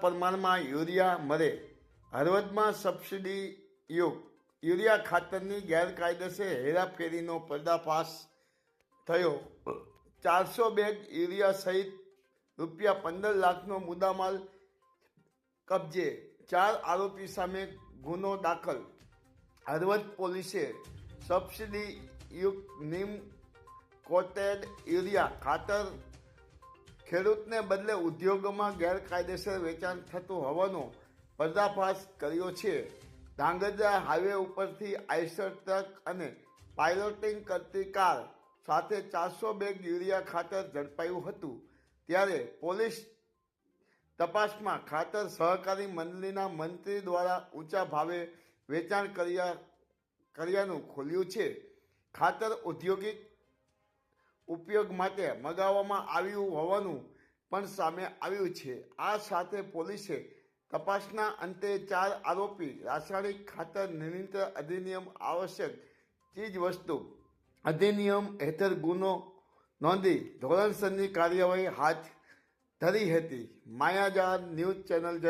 પ્રમાણમાં યુરિયા મળે? હળવદમાં સબસિડી યુગ યુરિયા ખાતરની ગેરકાયદેસર હેરાફેરીનો પર્દાફાશ થયો. ચારસો બેગ યુરિયા સહિત રૂપિયા પંદર લાખનો મુદ્દામાલ કબજે. ચાર આરોપી સામે ગુનો દાખલ. હળવદ પોલીસે સબસિડી યુક્ત નીમ કોટેડ યુરિયા ખાતર ખેડૂતને બદલે ઉદ્યોગોમાં ગેરકાયદેસર વેચાણ થતું હોવાનો પર્દાફાશ કર્યો છે. ધાંગધ્રા હાઈવે ઉપરથી આઈસર ટ્રક અને પાયલોટિંગ કરતી કાર સાથે ચારસો બેગ યુરિયા ખાતર ઝડપાયું હતું. ત્યારે પોલીસ તપાસમાં ખાતર સહકારી મંડળીના મંત્રી દ્વારા ઊંચા ભાવે વેચાણ કર્યા, કર્યાનું ખોલ્યું છે. ખાતર ઔદ્યોગિક ઉપયોગ માટે મગાવવામાં આવ્યું હોવાનું પણ સામે આવ્યું છે. આ સાથે પોલીસે તપાસના અંતે ચાર આરોપી રાસાયણિક ખાતર નિયંત્રણ અધિનિયમ આવશ્યક ચીજ વસ્તુ અધિનિયમ હેઠળ ગુનો નોંધી ધોરણસરની કાર્યવાહી હાથ ધરી હતી. માયાજાર ન્યૂઝ ચેનલ જય